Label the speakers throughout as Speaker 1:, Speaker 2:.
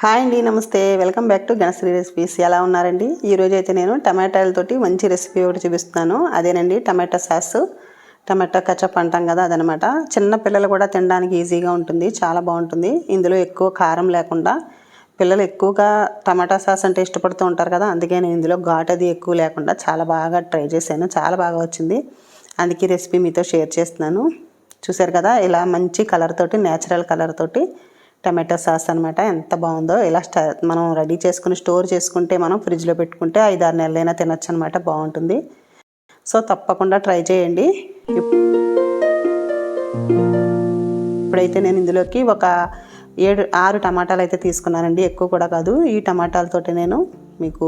Speaker 1: Hi అండి నమస్తే. Welcome back to Ganasri recipes. ఎలా ఉన్నారండి? ఈరోజు అయితే నేను టమాటాలతోటి మంచి రెసిపీ ఒకటి చూపిస్తున్నాను. అదేనండి టమాటా సాస్. టమాటా కచప్ అంటాం కదా అదనమాట. చిన్న పిల్లలు కూడా తినడానికి ఈజీగా ఉంటుంది చాలా బాగుంటుంది. ఇందులో ఎక్కువ కారం లేకుండా పిల్లలు ఎక్కువగా టమాటా సాస్ అంటే ఇష్టపడుతూ ఉంటారు కదా అందుకే నేను ఇందులో ఘాట్ అది ఎక్కువ లేకుండా చాలా బాగా ట్రై చేశాను. చాలా బాగా వచ్చింది. అందుకే రెసిపీ మీతో షేర్ చేస్తున్నాను. చూసారు కదా ఇలా మంచి కలర్ తోటి నేచురల్ కలర్ తోటి టమాటో సాస్ అనమాట ఎంత బాగుందో ఇలా స్ట మనం రెడీ చేసుకుని స్టోర్ చేసుకుంటే మనం ఫ్రిడ్జ్లో పెట్టుకుంటే ఐదు ఆరు నెలలైనా తినొచ్చు అనమాట బాగుంటుంది. సో తప్పకుండా ట్రై చేయండి. ఇప్పుడైతే నేను ఇందులోకి ఒక ఏడు ఆరు టమాటాలు అయితే తీసుకున్నానండి. ఎక్కువ కూడా కాదు. ఈ టమాటాలతోటి నేను మీకు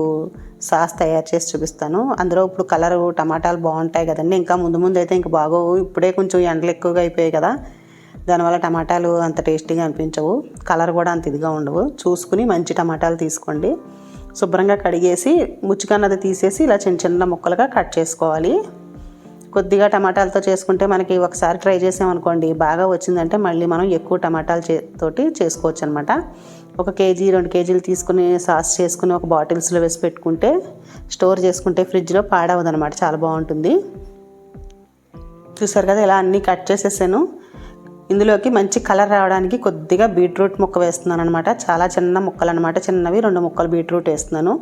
Speaker 1: సాస్ తయారు చేసి చూపిస్తాను. అందులో ఇప్పుడు కలర్ టమాటాలు బాగుంటాయి కదండి. ఇంకా ముందు ముందు అయితే ఇంకా బాగోవు. ఇప్పుడే కొంచెం ఎండలు ఎక్కువగా అయిపోయాయి కదా. దానివల్ల టమాటాలు అంత టేస్టీగా అనిపించవు. కలర్ కూడా అంత ఇదిగా ఉండవు. చూసుకుని మంచి టమాటాలు తీసుకోండి. శుభ్రంగా కడిగేసి ముచ్చుకన్నది తీసేసి ఇలా చిన్న చిన్న ముక్కలుగా కట్ చేసుకోవాలి. కొద్దిగా టమాటాలతో చేసుకుంటే మనకి ఒకసారి ట్రై చేసామనుకోండి బాగా వచ్చిందంటే మళ్ళీ మనం ఎక్కువ టమాటాలు చే తోటి చేసుకోవచ్చు అనమాట ఒక కేజీ రెండు కేజీలు తీసుకుని సాస్ చేసుకుని ఒక బాటిల్స్లో వేసి పెట్టుకుంటే స్టోర్ చేసుకుంటే ఫ్రిడ్జ్లో పాడవదనమాట. చాలా బాగుంటుంది. చూసారు కదా ఇలా అన్నీ కట్ చేసేసాను. ఇందులోకి మంచి కలర్ రావడానికి కొద్దిగా బీట్రూట్ ముక్క వేస్తున్నాను అనమాట చాలా చిన్న ముక్కలు అనమాట చిన్నవి రెండు ముక్కలు బీట్రూట్ వేస్తున్నాను.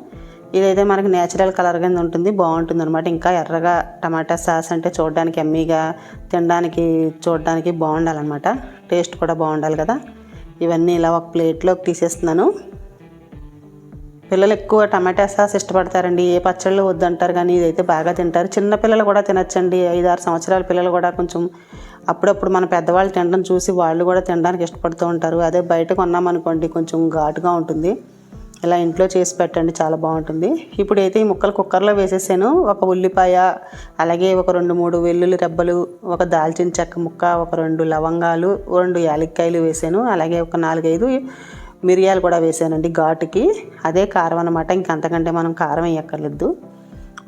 Speaker 1: ఇదైతే మనకి నేచురల్ కలర్ కింద ఉంటుంది. బాగుంటుంది అనమాట ఇంకా ఎర్రగా టమాటా సాస్ అంటే చూడడానికి ఎమ్మీగా తినడానికి చూడడానికి బాగుండాలన్నమాట. టేస్ట్ కూడా బాగుండాలి కదా. ఇవన్నీ ఇలా ఒక ప్లేట్లోకి తీసేస్తున్నాను. పిల్లలు ఎక్కువ టమాటా సాస్ ఇష్టపడతారండి. ఏ పచ్చళ్ళు వద్దంటారు కానీ ఇదైతే బాగా తింటారు. చిన్న పిల్లలు కూడా తినచ్చండి. ఐదు ఆరు సంవత్సరాల పిల్లలు కూడా కొంచెం అప్పుడప్పుడు మన పెద్దవాళ్ళు తినడం చూసి వాళ్ళు కూడా తినడానికి ఇష్టపడుతూ ఉంటారు. అదే బయట కొన్నామనుకోండి కొంచెం ఘాటుగా ఉంటుంది. ఇలా ఇంట్లో చేసి పెట్టండి చాలా బాగుంటుంది. ఇప్పుడు అయితే ఈ ముక్కలు కుక్కర్లో వేసేసాను. ఒక ఉల్లిపాయ అలాగే ఒక రెండు మూడు వెల్లుల్లి రెబ్బలు ఒక దాల్చిన చెక్క ముక్క ఒక రెండు లవంగాలు రెండు యాలక్కాయలు వేసాను. అలాగే ఒక నాలుగైదు మిరియాలు కూడా వేసానండి ఘాటుకి. అదే కారం అనమాట ఇంకంతకంటే మనం కారం వేయక్కర్లేదు.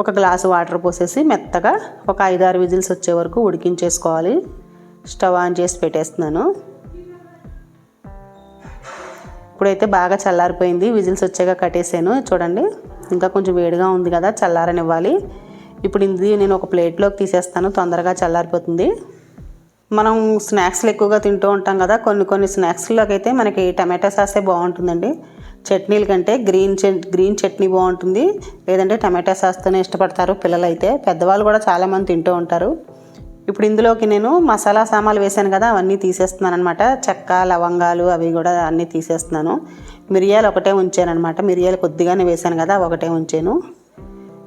Speaker 1: ఒక గ్లాసు వాటర్ పోసేసి మెత్తగా ఒక ఐదారు విజిల్స్ వచ్చే వరకు ఉడికించేసుకోవాలి. స్టవ్ ఆన్ చేసి పెట్టేస్తున్నాను. ఇప్పుడైతే బాగా చల్లారిపోయింది. విజిల్స్ వచ్చాక కట్టేసాను. చూడండి ఇంకా కొంచెం వేడిగా ఉంది కదా చల్లారనివ్వాలి. ఇప్పుడు ఇది నేను ఒక ప్లేట్లోకి తీసేస్తాను. తొందరగా చల్లారిపోతుంది. మనం స్నాక్స్లు ఎక్కువగా తింటూ ఉంటాం కదా కొన్ని కొన్ని స్నాక్స్లోకి అయితే మనకి టమాటా సాసే బాగుంటుందండి. చట్నీల కంటే గ్రీన్ గ్రీన్ చట్నీ బాగుంటుంది. లేదంటే టమాటా సాస్తోనే ఇష్టపడతారు పిల్లలైతే. పెద్దవాళ్ళు కూడా చాలామంది తింటూ ఉంటారు. ఇప్పుడు ఇందులోకి నేను మసాలా సామాన్లు వేసాను కదా అవన్నీ తీసేస్తున్నాను అనమాట చెక్క లవంగాలు అవి కూడా అన్నీ తీసేస్తున్నాను. మిరియాలు ఒకటే ఉంచాను అనమాట మిరియాలు కొద్దిగానే వేసాను కదా ఒకటే ఉంచాను.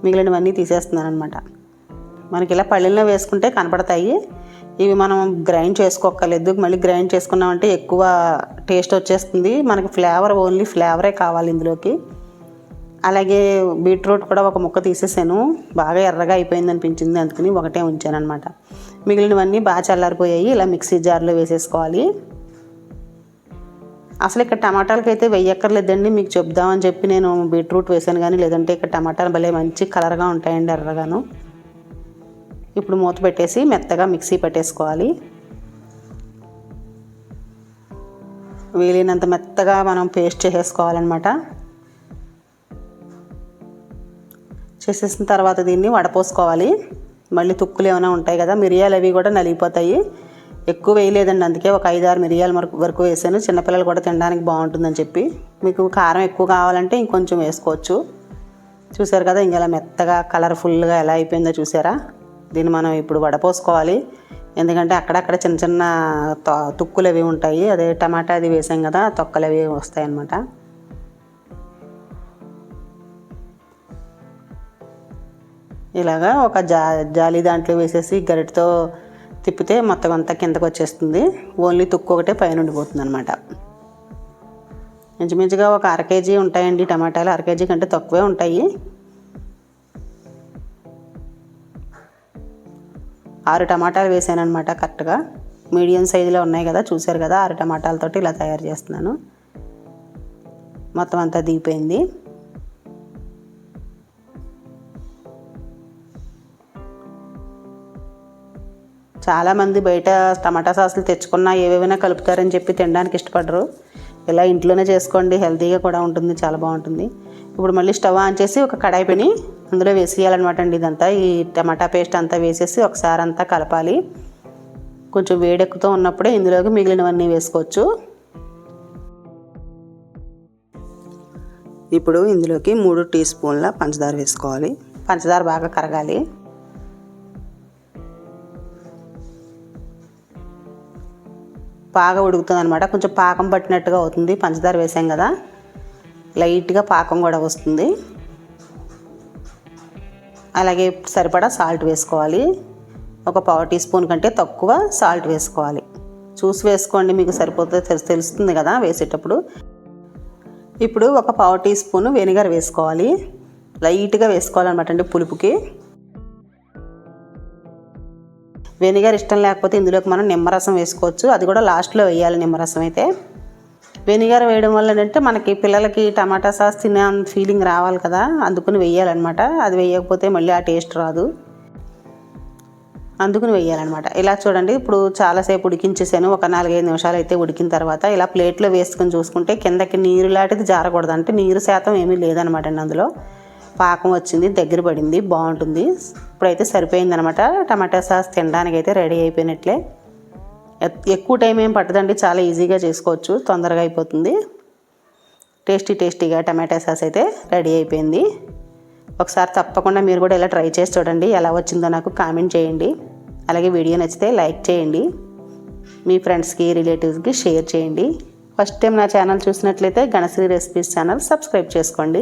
Speaker 1: మిగిలినవన్నీ తీసేస్తున్నాను అనమాట మనకి ఇలా పళ్ళెల్లో వేసుకుంటే కనపడతాయి. ఇవి మనం గ్రైండ్ చేసుకోక్కర్లేదు. మళ్ళీ గ్రైండ్ చేసుకున్నామంటే ఎక్కువ టేస్ట్ వచ్చేస్తుంది. మనకి ఫ్లేవర్ ఓన్లీ ఫ్లేవరే కావాలి ఇందులోకి. అలాగే బీట్రూట్ కూడా ఒక ముక్క తీసేసాను. బాగా ఎర్రగా అయిపోయింది అనిపించింది అందుకని ఒకటే ఉంచాను అనమాట మిగిలినవన్నీ బాగా చల్లారిపోయాయి. ఇలా మిక్సీ జార్లో వేసేసుకోవాలి. అసలు ఇక్కడ టమాటాలకి అయితే వెయ్యక్కర్లేదండి. మీకు చెప్దామని చెప్పి నేను బీట్రూట్ వేసాను కానీ లేదంటే ఇక్కడ టమాటాలు భలే మంచి కలర్గా ఉంటాయండి ఎర్రగాను. ఇప్పుడు మూత పెట్టేసి మెత్తగా మిక్సీ పెట్టేసుకోవాలి. వీలైనంత మెత్తగా మనం పేస్ట్ చేసేసుకోవాలన్నమాట. చేసేసిన తర్వాత దీన్ని వడపోసుకోవాలి. మళ్ళీ తుక్కులు ఏమైనా ఉంటాయి కదా మిరియాలు అవి కూడా నలిగిపోతాయి. ఎక్కువ వేయలేదండి అందుకే ఒక ఐదు ఆరు మిరియాల వరకు వేసాను. చిన్నపిల్లలు కూడా తినడానికి బాగుంటుందని చెప్పి. మీకు కారం ఎక్కువ కావాలంటే ఇంకొంచెం వేసుకోవచ్చు. చూసారు కదా ఇంకా మెత్తగా కలర్ఫుల్గా ఎలా అయిపోయిందో చూసారా? దీన్ని మనం ఇప్పుడు వడపోసుకోవాలి. ఎందుకంటే అక్కడక్కడ చిన్న చిన్న తుక్కులు అవి ఉంటాయి. అదే టమాటా అది వేసాం కదా తొక్కలు అవి వస్తాయి ఇలాగా ఒక జా జాలి దాంట్లో వేసేసి గరిటతో తిప్పితే మొత్తం అంతా కిందకు వచ్చేస్తుంది. ఓన్లీ తుక్కు ఒకటే పైన ఉండిపోతుంది అనమాట ఇంచుమించుగా ఒక అర కేజీ ఉంటాయండి టమాటాలు. అర కేజీ కంటే తక్కువే ఉంటాయి. ఆరు టమాటాలు వేసాను అనమాట కరెక్ట్గా. మీడియం సైజులో ఉన్నాయి కదా చూశారు కదా ఆరు టమాటాలతోటి ఇలా తయారు చేస్తున్నాను. మొత్తం అంతా దిగిపోయింది. చాలామంది బయట టమాటా సాసులు తెచ్చుకున్నా ఏవేవైనా కలుపుతారని చెప్పి తినడానికి ఇష్టపడరు. ఇలా ఇంట్లోనే చేసుకోండి హెల్తీగా కూడా ఉంటుంది చాలా బాగుంటుంది. ఇప్పుడు మళ్ళీ స్టవ్ ఆన్ చేసి ఒక కడాయి పని అందులో వేసేయాలన్నమాట అండి ఇదంతా. ఈ టమాటా పేస్ట్ అంతా వేసేసి ఒకసారి అంతా కలపాలి. కొంచెం వేడెక్కుతూ ఉన్నప్పుడే ఇందులోకి మిగిలినవన్నీ వేసుకోవచ్చు. ఇప్పుడు ఇందులోకి మూడు టీ స్పూన్ల పంచదార వేసుకోవాలి. పంచదార బాగా కరగాలి. బాగా ఉడుకుతుంది అనమాట కొంచెం పాకం పట్టినట్టుగా అవుతుంది. పంచదార వేసాం కదా. లైట్గా పాకం కూడా వస్తుంది. అలాగే సరిపడా సాల్ట్ వేసుకోవాలి. ఒక పావు టీ స్పూన్ కంటే తక్కువ సాల్ట్ వేసుకోవాలి. చూసి వేసుకోండి మీకు సరిపోతే తెలుసు తెలుస్తుంది కదా వేసేటప్పుడు. ఇప్పుడు ఒక పావు టీ స్పూన్ వెనిగర్ వేసుకోవాలి. లైట్గా వేసుకోవాలన్నమాట అండి పులుపుకి. వెనిగర్ ఇష్టం లేకపోతే ఇందులోకి మనం నిమ్మరసం వేసుకోవచ్చు. అది కూడా లాస్ట్లో వేయాలి నిమ్మరసం అయితే. వెనిగర్ వేయడం వల్ల ఏంటంటే మనకి పిల్లలకి టమాటా సాస్ తినే ఫీలింగ్ రావాలి కదా. అందుకుని వేయాలన్నమాట. అది వేయకపోతే మళ్ళీ ఆ టేస్ట్ రాదు. అందుకుని వేయాలన్నమాట. ఇలా చూడండి. ఇప్పుడు చాలాసేపు ఉడికించేసాను. ఒక నాలుగైదు నిమిషాలు అయితే ఉడికిన తర్వాత ఇలా ప్లేట్లో వేసుకొని చూసుకుంటే కిందకి నీరు లాంటిది జారకూడదు. అంటే నీరు శాతం ఏమీ లేదనమాట అండి అందులో. పాకం వచ్చింది దగ్గర పడింది బాగుంటుంది. ఇప్పుడైతే సరిపోయిందనమాట. టమాటా సాస్ తినడానికి అయితే రెడీ అయిపోయినట్లే. ఎక్కువ టైం ఏం పట్టదండి చాలా ఈజీగా చేసుకోవచ్చు తొందరగా అయిపోతుంది. టేస్టీ టేస్టీగా టమాటా సాస్ అయితే రెడీ అయిపోయింది. ఒకసారి తప్పకుండా మీరు కూడా ఇలా ట్రై చేసి చూడండి ఎలా వచ్చిందో నాకు కామెంట్ చేయండి. అలాగే వీడియో నచ్చితే లైక్ చేయండి. మీ ఫ్రెండ్స్కి రిలేటివ్స్కి షేర్ చేయండి. ఫస్ట్ టైం నా ఛానల్ చూసినట్లయితే గణశ్రీ రెసిపీస్ ఛానల్ సబ్స్క్రైబ్ చేసుకోండి.